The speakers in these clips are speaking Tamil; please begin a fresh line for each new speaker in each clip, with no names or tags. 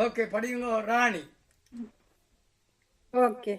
ஓகே படிங்க ராணி.
ஓகே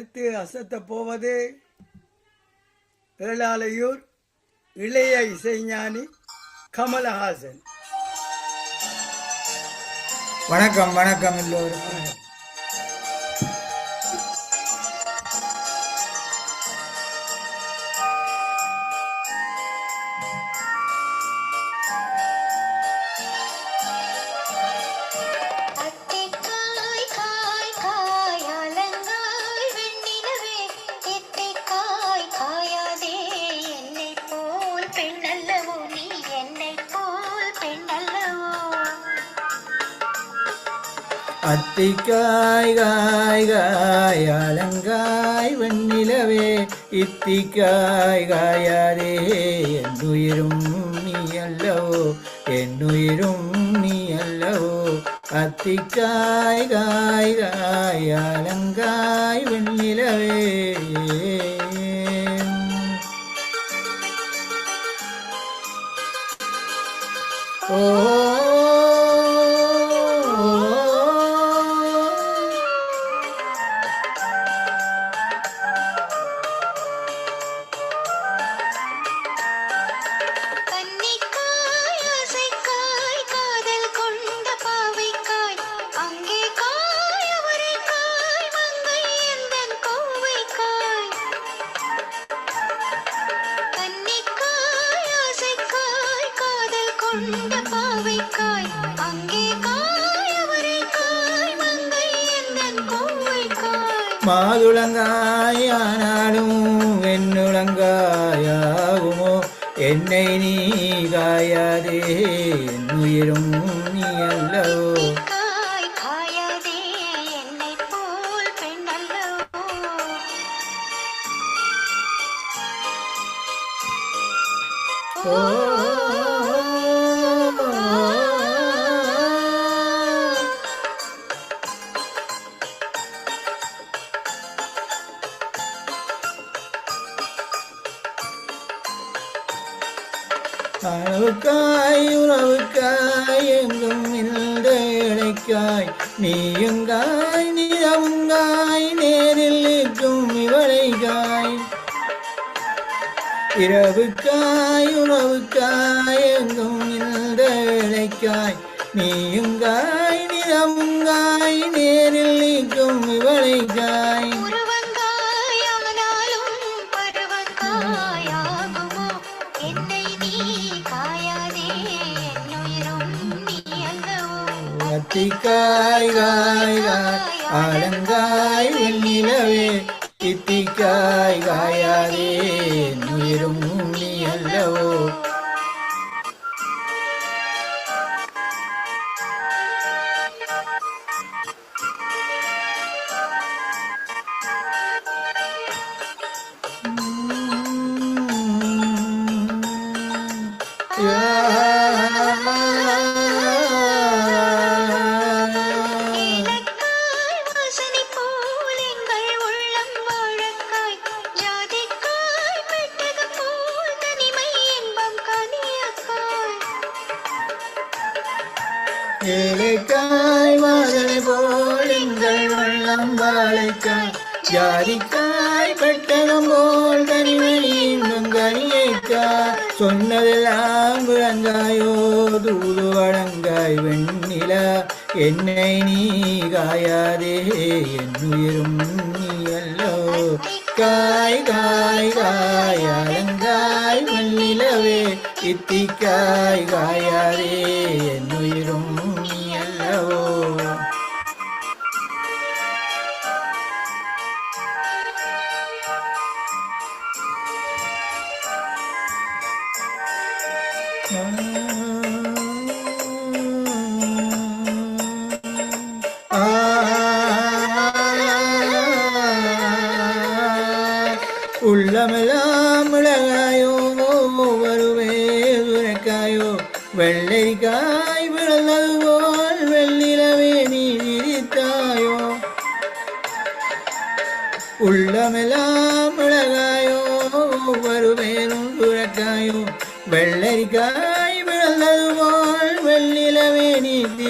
அடுத்து அசத்த போவது பேளாலையூர் இளைய இசைஞானி கமலஹாசன்.
வணக்கம் வணக்கம் எல்லோரும்.
ഇത്തിക്കായ് കായ് കായ വെണ്ണിലവേ ഇത്തിക്കായ് കായാരേ എന്നുയരും നീയല്ലോ എന്നുയരും നീയല്ലോ അത്തിക്കായ് കായ് കായ
വെണ്ണിലവേ மாதுளங்காயானாலும் வெண்ணுளங்காயாகுமோ? என்னை நீ காயாதே என் உயிரும் இரவுக்காய் உறவுக்காய் எங்கும் இந்த இழைக்காய் நீயுங்காய் நிலவுங்காய் நேரில் நிற்கும் இவளைக்காய் அத்திக்காய் காய் காய் ஆலங்காய் வெண்ணிலவே.
எங்கள்
வள்ளம் ஜாதிக்காய் பெட்டகம் போல் தனிமணி இன்னும் கனியைக்காய் சொன்னதெல்லாம் விளங்காயோ தூது வழங்காய் வெண்ணிலா என்னை நீ காயாதே என் உயிரும் நீ அல்லோ. காய் காய் காய் அலங்காய் மண்ணிலவே இத்திக்காய் காயாதே என்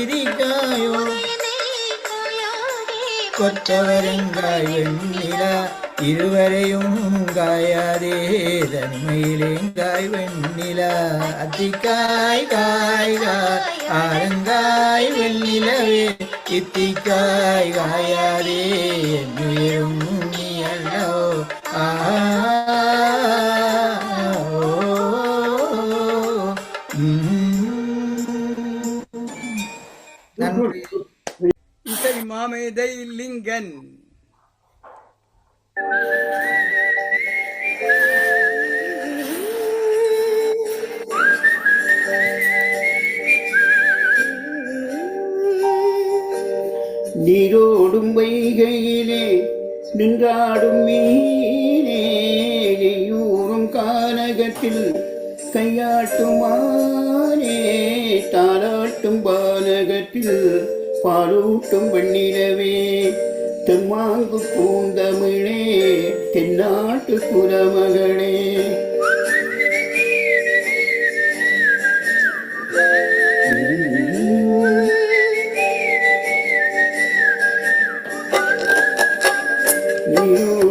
நீ திரிக்காயோ கொற்றவருங்காய் வெண்ணிலா இருவரையும் காயாதே தனிமையிலேங்காய் வெண்ணிலா அத்திக்காய் காய் காய் ஆரங்காய் வெண்ணிலவே இத்திக்காய் காயாதே என்னுயிரும்
மாமேதை லிங்கன்
நீரோடும் வைகையிலே நின்றாடும் மீனே நெய்யூறும் கானகத்தில் கையாட்டுமானே தாளாட்டும் பானகத்தில் பாலூட்டும் வெண்ணிலவே தெம்மாங்கு பூந்தமிழே தென்னாட்டு புறமகளே.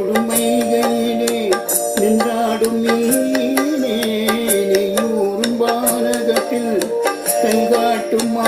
நீரோடுமைகளிலே நின்றாடும் நீரே நெய்யூரும் பாலகத்தில் கைகாட்டும்
மா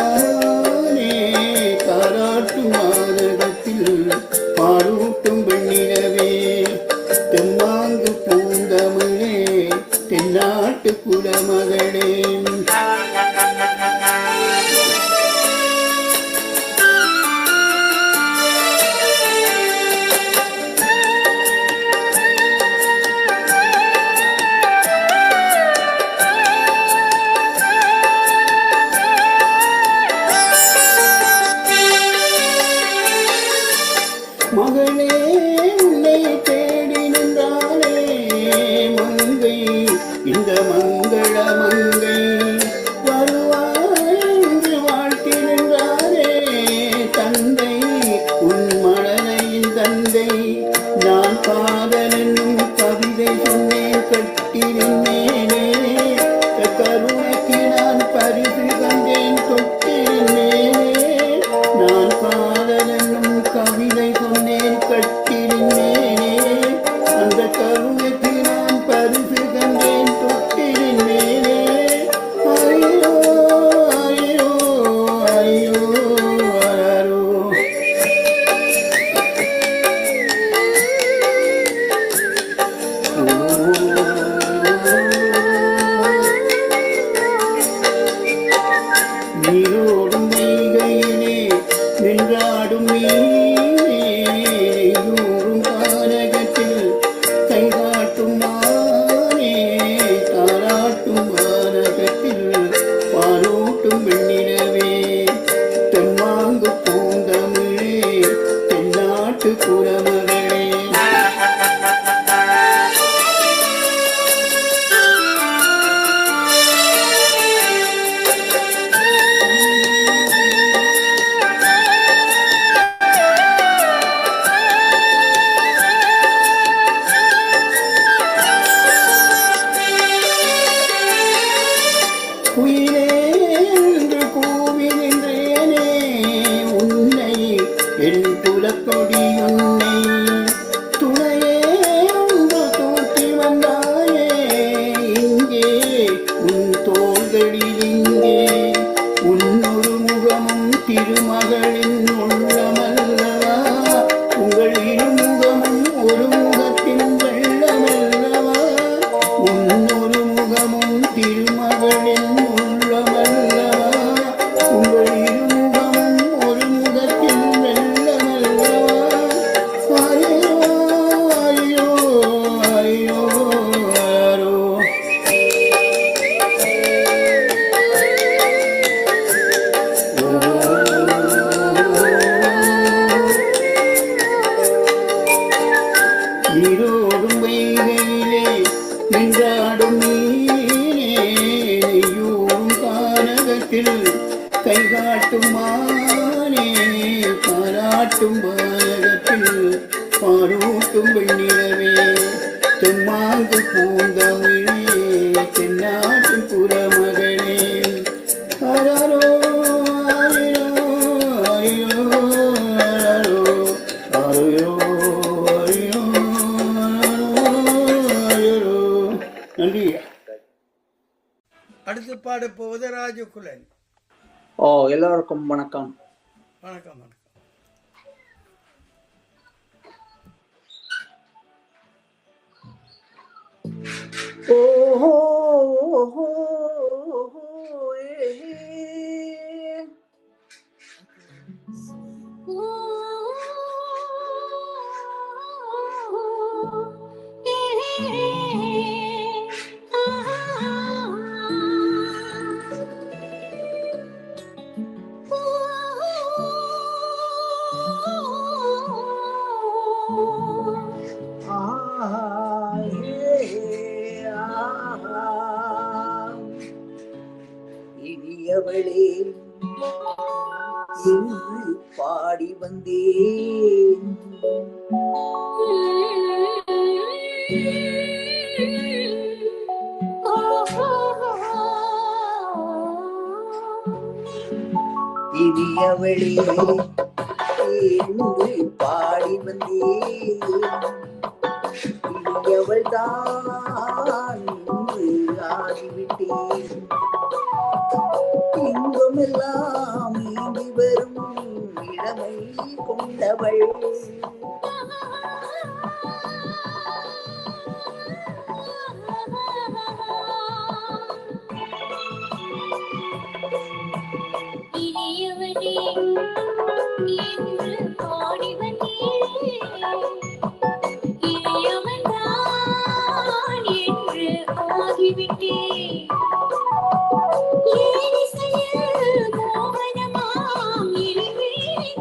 குள்ளன்
ஓ எல்லோருக்கும் வணக்கம்.
வணக்கம் வணக்கம்.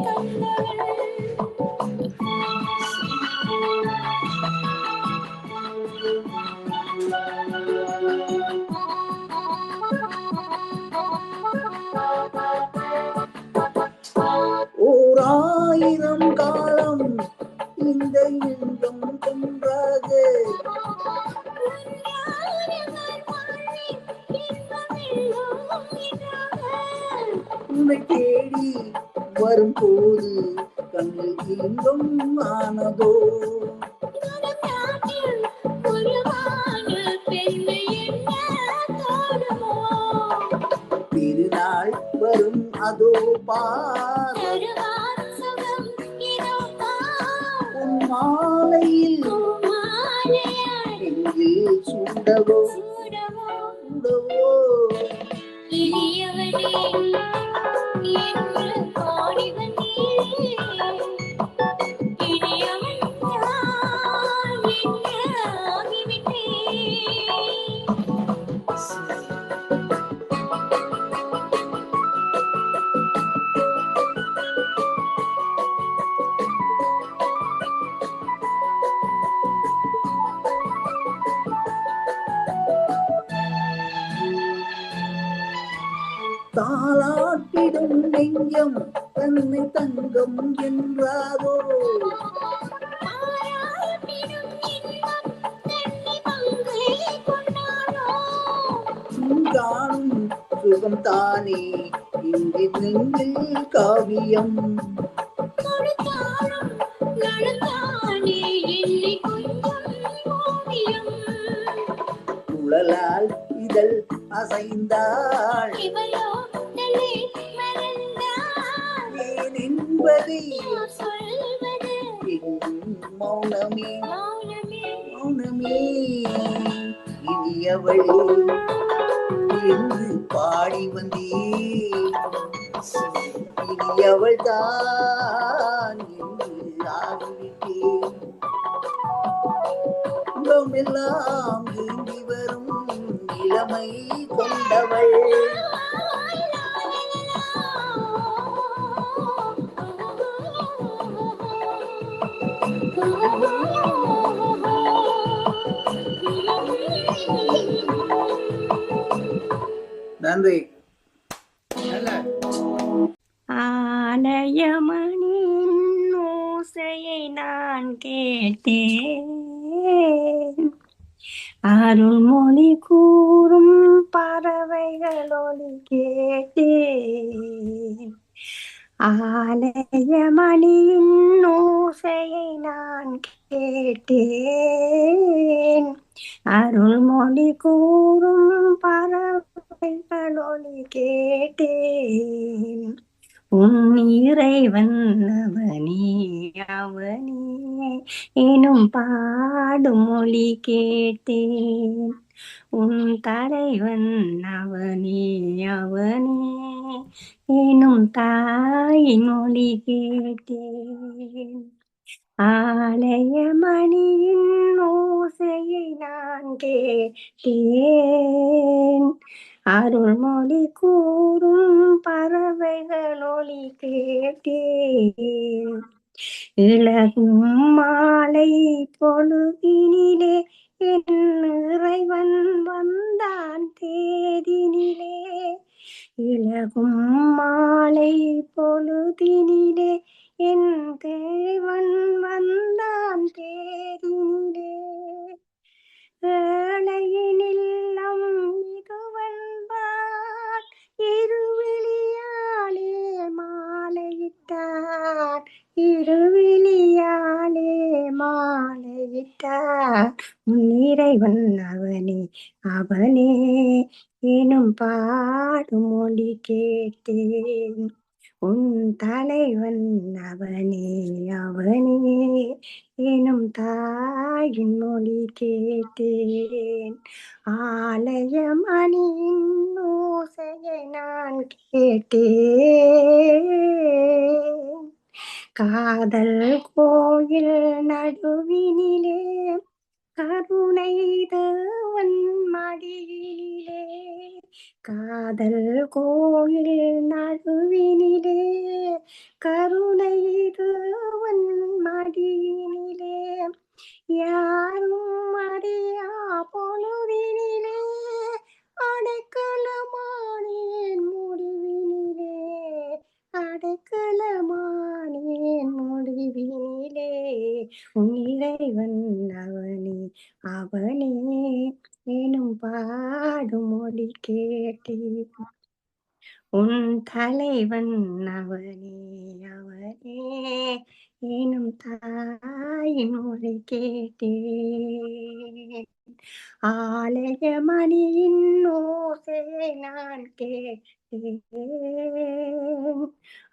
Come on. திருநாள் வரும் அதோ பார் உன் மாலையில் நெஞ்சில் தாளாட்டிடும் நெஞ்சம் தன்னை தங்கம் என்றாரோ? காணும் சுகம் தானே இங்கு நெஞ்சில் காவியம். அசைந்தாள். ஏன் என்பதை மௌனமே.
மௌனமே.
இனியவளே என்று பாடி வந்தேன். இனியவள் தான் என்று ஆகிவிட்டேன். எல்லாம் ஏந்தி வரும் இளமை கொண்டவள் நன்றி
நல்லா
ஆலயமணியின் ஓசையை நான் கேட்டேன் அருள்மொழி கூறும் பறவைகளொலி கேட்டேன் ஆலயமணியின் ஓசையை நான் கேட்டேன். அருள்மொழி கூறும் பறவைகளொலி கேட்டேன். உன் இறைவன் அவனே அவனே எனும் பாடும் மொழி கேட்டேன். உன் தலைவன் அவனே அவனே எனும் தாயின் மொழி கேட்டேன். ஆலய மணியின் ஓசையை நான் கேட்டேன். அருள்மொழி கூறும் பறவைகள் ஒளி கேட்டேன். இழகும் மாலை பொழுதினிலே என் இறைவன் வந்தான் தேதினிலே. இலகும் மாலை பொழுதினிலே என் தேவன் வந்தான் தேதினிலே. ஏழையின் இல்லம் இருவிழியாலே மாலையிட்டார். இருவிழியாலே மாலையிட்டார். உன் இறைவன் காதல் கோயில் நடுவினிலே கருணை தேவன் மடியினிலே. யாரும் அறியா பொழுதினிலே அடைக்கலமானேன் முடிவினிலே. அடைக்கலமானேன் முடிவினிலே. உன் இறைவன் அவனே அவனே. எனும் பாடுமொழி கேட்டேன் உன் தலைவன் அவனே அவனே. எனும் தாயின் மொழி கேட்டேன் ஆலய மணியின் ஓசை நான் கேட்டேன்.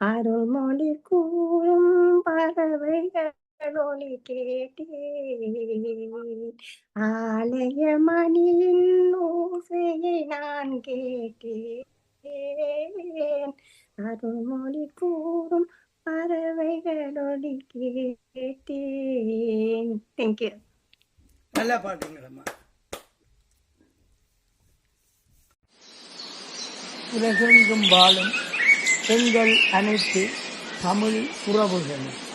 அருள்மொழி கூறும் பறவைகள் ஒலி கேட்டேன். ஆலய மணியின் ஓசையை நான் கேட்டேன். அருள்மொழி கூறும் பறவைகள் ஒலி கேட்டேன் தேங்க்யூ
நல்லா பாட்டுங்களம்மா
உலகெங்கும் வாழும் எங்கள் அனைத்து தமிழ் உறவுகளும்.